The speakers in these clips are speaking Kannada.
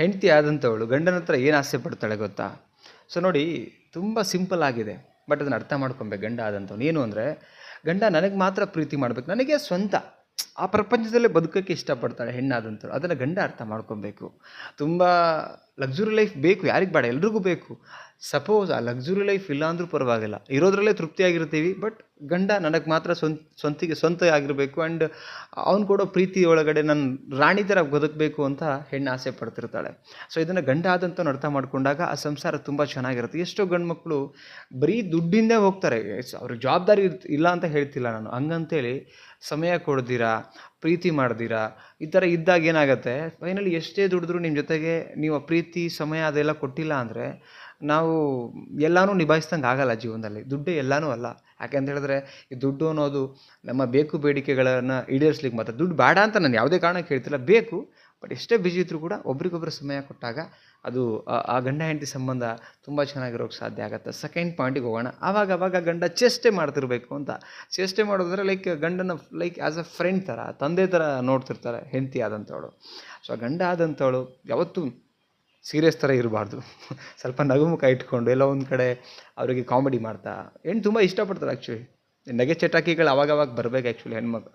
ಹೆಂಡತಿ ಆದಂಥವಳು ಗಂಡನ ಹತ್ರ ಏನು ಆಸೆ ಪಡ್ತಾಳೆ ಗೊತ್ತಾ? ಸೊ ನೋಡಿ, ತುಂಬ ಸಿಂಪಲ್ ಆಗಿದೆ. ಬಟ್ ಅದನ್ನು ಅರ್ಥ ಮಾಡ್ಕೊಬೇಕು, ಗಂಡ ಆದಂಥವ್ನು. ಏನು ಅಂದರೆ, ಗಂಡ ನನಗೆ ಮಾತ್ರ ಪ್ರೀತಿ ಮಾಡಬೇಕು. ನನಗೆ ಸ್ವಂತ. ಆ ಪ್ರಪಂಚದಲ್ಲೇ ಬದುಕೋಕ್ಕೆ ಇಷ್ಟಪಡ್ತಾಳೆ ಹೆಣ್ಣಾದಂಥವ್ರು ಅದನ್ನು ಗಂಡ ಅರ್ಥ ಮಾಡ್ಕೊಬೇಕು. ತುಂಬ ಲಕ್ಸುರಿ ಲೈಫ್ ಬೇಕು, ಯಾರಿಗೆ ಬೇಡ, ಎಲ್ರಿಗೂ ಬೇಕು. ಸಪೋಸ್ ಆ ಲಕ್ಸುರಿ ಲೈಫ್ ಇಲ್ಲ ಅಂದರೂ ಪರವಾಗಿಲ್ಲ. ಇರೋದ್ರಲ್ಲೇ ತೃಪ್ತಿಯಾಗಿರ್ತೀವಿ ಬಟ್ ಗಂಡ ನನಗೆ ಮಾತ್ರ ಸ್ವಂತ ಸ್ವಂತಿಗೆ, ಸ್ವಂತ ಆಗಿರಬೇಕು ಆ್ಯಂಡ್ ಅವ್ನು ಕೊಡೋ ಪ್ರೀತಿ ಒಳಗಡೆ ನನ್ನ ರಾಣಿ ಥರ ಬದುಕಬೇಕು ಅಂತ ಹೆಣ್ಣು ಆಸೆ ಪಡ್ತಿರ್ತಾಳೆ. ಸೊ ಇದನ್ನು ಗಂಡ ಆದಂಥವ್ನು ಅರ್ಥ ಮಾಡಿಕೊಂಡಾಗ ಆ ಸಂಸಾರ ತುಂಬ ಚೆನ್ನಾಗಿರುತ್ತೆ. ಎಷ್ಟೋ ಗಂಡು ಮಕ್ಕಳು ಬರೀ ದುಡ್ಡಿಂದೇ ಹೋಗ್ತಾರೆ. ಅವ್ರ ಜವಾಬ್ದಾರಿ ಇಲ್ಲ ಅಂತ ಹೇಳ್ತಿಲ್ಲ ನಾನು. ಹಂಗಂತೇಳಿ ಸಮಯ ಕೊಡ್ದಿರಾ, ಪ್ರೀತಿ ಮಾಡ್ದಿರಾ, ಈ ಥರ ಇದ್ದಾಗ ಏನಾಗುತ್ತೆ? ಫೈನಲಿ ಎಷ್ಟೇ ದುಡಿದ್ರು ನಿಮ್ಮ ಜೊತೆಗೆ ನೀವು ಪ್ರೀತಿ, ಸಮಯ ಅದೆಲ್ಲ ಕೊಟ್ಟಿಲ್ಲ ಅಂದರೆ ನಾವು ಎಲ್ಲನೂ ನಿಭಾಯಿಸ್ದಂಗೆ ಆಗಲ್ಲ ಜೀವನದಲ್ಲಿ. ದುಡ್ಡು ಎಲ್ಲನೂ ಅಲ್ಲ. ಯಾಕೆಂತ ಹೇಳಿದ್ರೆ, ಈ ದುಡ್ಡು ಅನ್ನೋದು ನಮ್ಮ ಬೇಕು ಬೇಡಿಕೆಗಳನ್ನು ಈಡೇರಿಸ್ಲಿಕ್ಕೆ ಮಾತ್ರ. ದುಡ್ಡು ಬೇಡ ಅಂತ ನಾನು ಯಾವುದೇ ಕಾರಣಕ್ಕೆ ಹೇಳ್ತಿಲ್ಲ. ಬೇಕು, ಬಟ್ ಎಷ್ಟೇ ಬಿಜಿ ಇದ್ರೂ ಕೂಡ ಒಬ್ರಿಗೊಬ್ಬರು ಸಮಯ ಕೊಟ್ಟಾಗ ಅದು ಆ- ಆ ಗಂಡ ಹೆಂಡತಿ ಸಂಬಂಧ ತುಂಬ ಚೆನ್ನಾಗಿರೋಕ್ಕೆ ಸಾಧ್ಯ ಆಗುತ್ತೆ. ಸೆಕೆಂಡ್ ಪಾಯಿಂಟಿಗೆ ಹೋಗೋಣ. ಆವಾಗ ಅವಾಗ ಗಂಡ ಚೇಷ್ಟೆ ಮಾಡ್ತಿರ್ಬೇಕು ಅಂತ. ಚೇಷ್ಟೆ ಮಾಡೋದ್ರೆ ಲೈಕ್ ಗಂಡನ ಲೈಕ್ ಆ್ಯಸ್ ಅ ಫ್ರೆಂಡ್ ಥರ ತಂದೆ ಥರ ನೋಡ್ತಿರ್ತಾರೆ ಹೆಂಡತಿ ಆದಂಥವಳು ಸೊ ಗಂಡ ಆದಂಥವಳು ಯಾವತ್ತೂ ಸೀರಿಯಸ್ ಥರ ಇರಬಾರ್ದು. ಸ್ವಲ್ಪ ನಗುಮುಖ ಇಟ್ಕೊಂಡು ಎಲ್ಲ ಒಂದು ಕಡೆ ಅವರಿಗೆ ಕಾಮಿಡಿ ಮಾಡ್ತಾ. ಹೆಣ್ಣು ತುಂಬ ಇಷ್ಟಪಡ್ತಾರೆ ಆ್ಯಕ್ಚುಲಿ ನಗೆ ಚಟಾಕಿಗಳು ಅವಾಗವಾಗ ಅವಾಗ ಬರಬೇಕು ಆ್ಯಕ್ಚುಲಿ ಹೆಣ್ಮಕ್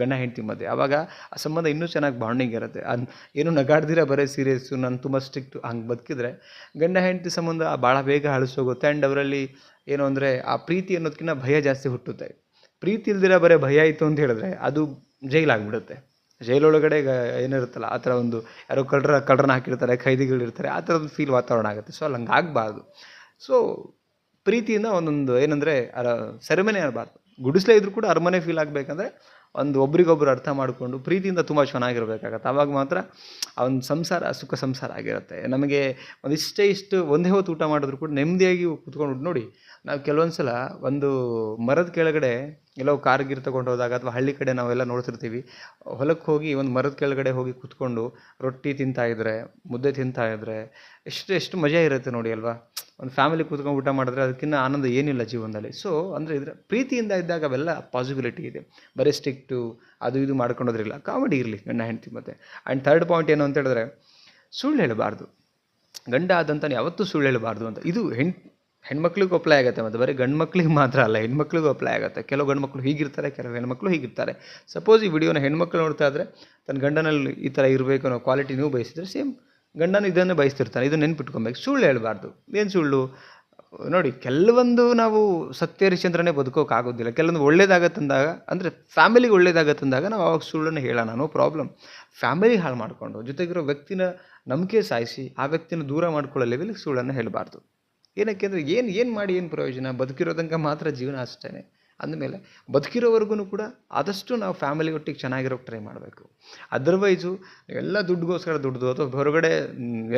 ಗಂಡ ಹೆಂಡತಿ ಮಧ್ಯೆ. ಆವಾಗ ಆ ಸಂಬಂಧ ಇನ್ನೂ ಚೆನ್ನಾಗಿ ಬಾಂಡಿಂಗ್ ಇರುತ್ತೆ. ಅದು ಏನು ನಗಾಡ್ದಿರ ಬರೀ ಸೀರಿಯಸ್ಸು ನಾನು ತುಂಬ ಸ್ಟ್ರಿಕ್ಟು ಹಂಗೆ ಬದುಕಿದ್ರೆ ಗಂಡ ಹೆಂಡತಿ ಸಂಬಂಧ ಭಾಳ ಬೇಗ ಹಳಸೋಗುತ್ತೆ ಆ್ಯಂಡ್ ಅವರಲ್ಲಿ ಏನು ಅಂದರೆ ಆ ಪ್ರೀತಿ ಅನ್ನೋದಕ್ಕಿಂತ ಭಯ ಜಾಸ್ತಿ ಹುಟ್ಟುತ್ತೆ. ಪ್ರೀತಿ ಇಲ್ದಿರ ಬರೀ ಭಯ ಇತ್ತು ಅಂತ ಹೇಳಿದ್ರೆ ಅದು ಜೈಲಾಗ್ಬಿಡುತ್ತೆ ಜೈಲೊಳಗಡೆ ಏನಿರುತ್ತಲ್ಲ, ಆ ಥರ ಒಂದು ಯಾರೋ ಕಳ್ಳರ, ಕಳ್ಳರನ್ನ ಹಾಕಿರ್ತಾರೆ, ಖೈದಿಗಳಿರ್ತಾರೆ, ಆ ಥರದ್ದು ಫೀಲ್ ವಾತಾವರಣ ಆಗುತ್ತೆ. ಸೊ ಅಲ್ಲಿ ಹಂಗೆ ಆಗಬಾರ್ದು. ಸೊ ಪ್ರೀತಿಯಿಂದ ಒಂದೊಂದು ಏನಂದರೆ ಸೆರೆಮನೆ ಇರಬಾರ್ದು ಗುಡಿಸ್ಲೇ ಇದ್ರೂ ಕೂಡ ಅರಮನೆ ಫೀಲ್ ಆಗಬೇಕಂದ್ರೆ ಒಂದು ಒಬ್ರಿಗೊಬ್ರು ಅರ್ಥ ಮಾಡಿಕೊಂಡು ಪ್ರೀತಿಯಿಂದ ತುಂಬ ಚೆನ್ನಾಗಿರ್ಬೇಕಾಗತ್ತೆ. ಆವಾಗ ಮಾತ್ರ ಅವನ ಸಂಸಾರ ಸುಖ ಸಂಸಾರ ಆಗಿರುತ್ತೆ. ನಮಗೆ ಒಂದಿಷ್ಟೇ ಇಷ್ಟು ಒಂದೇ ಹೊತ್ತು ಊಟ ಮಾಡಿದ್ರು ಕೂಡ ನೆಮ್ಮದಿಯಾಗಿ ಕುತ್ಕೊಂಡು ನೋಡಿ, ನಾವು ಕೆಲವೊಂದು ಸಲ ಒಂದು ಮರದ ಕೆಳಗಡೆ ಎಲ್ಲೋ ಕಾರ್ ಗೀರ್ ತಗೊಂಡು ಹೋದಾಗ ಅಥವಾ ಹಳ್ಳಿ ಕಡೆ ನಾವೆಲ್ಲ ನೋಡ್ತಿರ್ತೀವಿ ಹೊಲಕ್ಕೆ ಹೋಗಿ ಒಂದು ಮರದ ಕೆಳಗಡೆ ಹೋಗಿ ಕುತ್ಕೊಂಡು ರೊಟ್ಟಿ ತಿಂತಾಯಿದ್ರೆ ಮುದ್ದೆ ತಿಂತಾಯಿದ್ರೆ ಎಷ್ಟು ಎಷ್ಟು ಮಜಾ ಇರುತ್ತೆ ನೋಡಿ ಅಲ್ವಾ? ಒಂದು ಫ್ಯಾಮಿಲಿ ಕೂತ್ಕೊಂಡು ಊಟ ಮಾಡಿದ್ರೆ ಅದಕ್ಕಿಂತ ಆನಂದ ಏನಿಲ್ಲ ಜೀವನದಲ್ಲಿ. ಸೊ ಅಂದರೆ ಇದರ ಪ್ರೀತಿಯಿಂದ ಇದ್ದಾಗ ಅವೆಲ್ಲ ಪಾಸಿಬಿಲಿಟಿ ಇದೆ. ಬರೀ ಸ್ಟಿಕ್ಟು ಅದು ಇದು ಮಾಡ್ಕೊಂಡೋದ್ರಿಲ್ಲ. ಕಾಮಿಡಿ ಇರಲಿ ಗಂಡ ಹೆಂಡತಿ ಮತ್ತೆ. ಆ್ಯಂಡ್ ಥರ್ಡ್ ಪಾಯಿಂಟ್ ಏನು ಅಂತ ಹೇಳಿದ್ರೆ, ಸುಳ್ಳು ಹೇಳಬಾರ್ದು. ಗಂಡ ಆದಂತಾನೆ ಯಾವತ್ತೂ ಸುಳ್ಳು ಹೇಳಬಾರ್ದು ಅಂತ. ಇದು ಹೆಣ್, ಹೆಣ್ಮಕ್ಳಿಗೂ ಅಪ್ಲೈ ಆಗುತ್ತೆ ಮತ್ತು. ಬರೀ ಗಂಡು ಮಕ್ಳಿಗೆ ಮಾತ್ರ ಅಲ್ಲ, ಹೆಣ್ಮಕ್ಳಿಗೂ ಅಪ್ಲೈ ಆಗುತ್ತೆ. ಕೆಲವು ಗಂಡು ಮಕ್ಕಳು ಹೀಗಿರ್ತಾರೆ, ಕೆಲವು ಹೆಣ್ಮಕ್ಳು ಹೀಗಿರ್ತಾರೆ. ಸಪೋಸ್ ಈ ವಿಡಿಯೋನ ಹೆಣ್ಮಕ್ಳು ನೋಡ್ತಾ ಇದ್ದರೆ ತನ್ನ ಗಂಡನಲ್ಲಿ ಈ ಥರ ಇರಬೇಕು ಅನ್ನೋ ಕ್ವಾಲಿಟಿ ನೀವು ಬಯಸಿದ್ರೆ ಸೇಮ್ ಗಂಡನ ಇದನ್ನು ಬಯಸ್ತಿರ್ತಾನೆ ಇದು ನೆನ್ಪಿಟ್ಕೊಬೇಕು. ಸುಳ್ಳು ಹೇಳಬಾರ್ದು. ಏನು ಸುಳ್ಳು? ನೋಡಿ, ಕೆಲವೊಂದು ನಾವು ಸತ್ಯ ಹರಿಶ್ಚಂದ್ರನೇ ಬದುಕೋಕ್ಕಾಗೋದಿಲ್ಲ ಕೆಲವೊಂದು ಒಳ್ಳೇದಾಗತ್ತಂದಾಗ ಅಂದರೆ ಫ್ಯಾಮಿಲಿಗೆ ಒಳ್ಳೇದಾಗತ್ತಂದಾಗ ನಾವು ಅವಾಗ ಸುಳ್ಳನ್ನು ಹೇಳೋಣ, ನೋ ಪ್ರಾಬ್ಲಮ್. ಫ್ಯಾಮಿಲಿ ಹಾಳು ಮಾಡಿಕೊಂಡು, ಜೊತೆಗಿರೋ ವ್ಯಕ್ತಿನ ನಂಬಿಕೆ ಸಾಯಿಸಿ, ಆ ವ್ಯಕ್ತಿನ ದೂರ ಮಾಡ್ಕೊಳ್ಳೋ ಲೆವೆಲ್ಗೆ ಸುಳ್ಳನ್ನು ಹೇಳಬಾರ್ದು. ಏನಕ್ಕೆ ಅಂದರೆ ಏನು ಏನು ಮಾಡಿ ಏನು ಪ್ರಯೋಜನ? ಬದುಕಿರೋದಂಗೆ ಮಾತ್ರ ಜೀವನ ಅಷ್ಟೇ ಅಂದಮೇಲೆ ಬದುಕಿರೋವರೆಗೂ ಕೂಡ ಆದಷ್ಟು ನಾವು ಫ್ಯಾಮಿಲಿ ಒಟ್ಟಿಗೆ ಚೆನ್ನಾಗಿರೋಕ್ಕೆ ಟ್ರೈ ಮಾಡಬೇಕು. ಅದರ್ವೈಸು ಎಲ್ಲ ದುಡ್ಡುಗೋಸ್ಕರ ದುಡ್ದು ಅಥವಾ ಹೊರಗಡೆ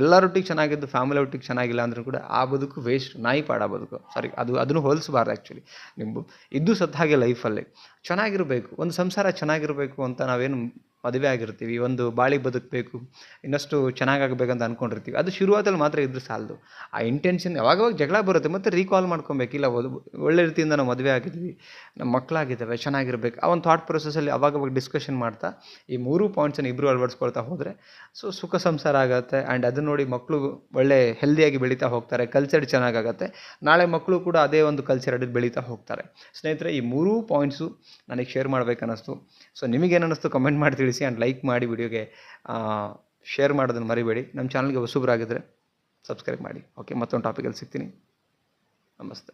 ಎಲ್ಲರೊಟ್ಟಿಗೆ ಚೆನ್ನಾಗಿದ್ದು ಫ್ಯಾಮಿಲಿ ಒಟ್ಟಿಗೆ ಚೆನ್ನಾಗಿಲ್ಲ ಅಂದರೂ ಕೂಡ ಆ ಬದುಕು ವೇಸ್ಟ್ ನಾಯಿ ಪಾಡ ಬದುಕು. ಸಾರಿ ಅದು ಅದನ್ನು ಹೋಲಿಸಬಾರ್ದು ಆ್ಯಕ್ಚುಲಿ ನಿಮ್ಮ ಇದ್ದು ಸತ್ತ ಹಾಗೆ ಲೈಫಲ್ಲಿ ಚೆನ್ನಾಗಿರಬೇಕು, ಒಂದು ಸಂಸಾರ ಚೆನ್ನಾಗಿರಬೇಕು ಅಂತ ನಾವೇನು ಮದುವೆ ಆಗಿರ್ತೀವಿ, ಒಂದು ಬಾಳಿ ಬದುಕಬೇಕು, ಇನ್ನಷ್ಟು ಚೆನ್ನಾಗಾಗಬೇಕಂತ ಅಂದ್ಕೊಂಡಿರ್ತೀವಿ ಅದು ಶುರುವಾತಲ್ಲಿ ಮಾತ್ರ ಇದ್ರೆ ಸಾಲದು. ಆ ಇಂಟೆನ್ಷನ್ ಯಾವಾಗವಾಗ ಜಗಳ ಬರುತ್ತೆ, ಮತ್ತು ರೀಕಾಲ್ ಮಾಡ್ಕೊಬೇಕು. ಇಲ್ಲ, ಒಂದು, ಒಳ್ಳೆ ರೀತಿಯಿಂದ ನಾವು ಮದುವೆ ಆಗಿದ್ವಿ ನಮ್ಮ ಮಕ್ಕಳಾಗಿದ್ದಾವೆ ಚೆನ್ನಾಗಿರ್ಬೇಕು. ಆ ಒಂದು ಥಾಟ್ ಪ್ರೊಸೆಸಲ್ಲಿ ಅವಾಗವಾಗ ಡಿಸ್ಕಷನ್ ಮಾಡ್ತಾ, ಈ ಮೂರು ಪಾಯಿಂಟ್ಸನ್ನು ಇಬ್ಬರು ಅಳವಡಿಸ್ಕೊಳ್ತಾ ಹೋದರೆ, ಸೊ ಸುಖ ಸಂಸಾರ ಆಗುತ್ತೆ. ಆ್ಯಂಡ್ ಅದನ್ನ ನೋಡಿ ಮಕ್ಕಳು ಒಳ್ಳೆ ಹೆಲ್ದಿಯಾಗಿ ಬೆಳೀತಾ ಹೋಗ್ತಾರೆ ಕಲ್ಚರ್ ಚೆನ್ನಾಗಾಗತ್ತೆ ನಾಳೆ ಮಕ್ಕಳು ಕೂಡ ಅದೇ ಒಂದು ಕಲ್ಚರ್ ಅಡಿಗೆ ಬೆಳೀತಾ ಹೋಗ್ತಾರೆ. ಸ್ನೇಹಿತರೆ, ಈ ಮೂರೂ ಪಾಯಿಂಟ್ಸು ನನಗೆ ಶೇರ್ ಮಾಡಬೇಕನ್ನಿಸ್ತು. ಸೊ ನಿಮಗೇನು ಅನ್ನಿಸ್ತು ಕಮೆಂಟ್ ಮಾಡಿ ತಿಳಿಸಿ ಆ್ಯಂಡ್ ಲೈಕ್ ಮಾಡಿ ವಿಡಿಯೋಗೆ ಶೇರ್ ಮಾಡೋದನ್ನು ಮರಿಬೇಡಿ. ನಮ್ಮ ಚಾನಲ್ಗೆ ಹೊಸಬ್ರಾಗಿದ್ದರೆ ಸಬ್ಸ್ಕ್ರೈಬ್ ಮಾಡಿ. ಓಕೆ ಮತ್ತೊಂದು ಟಾಪಿಕಲ್ಲಿ ಸಿಗ್ತೀನಿ. ನಮಸ್ತೆ.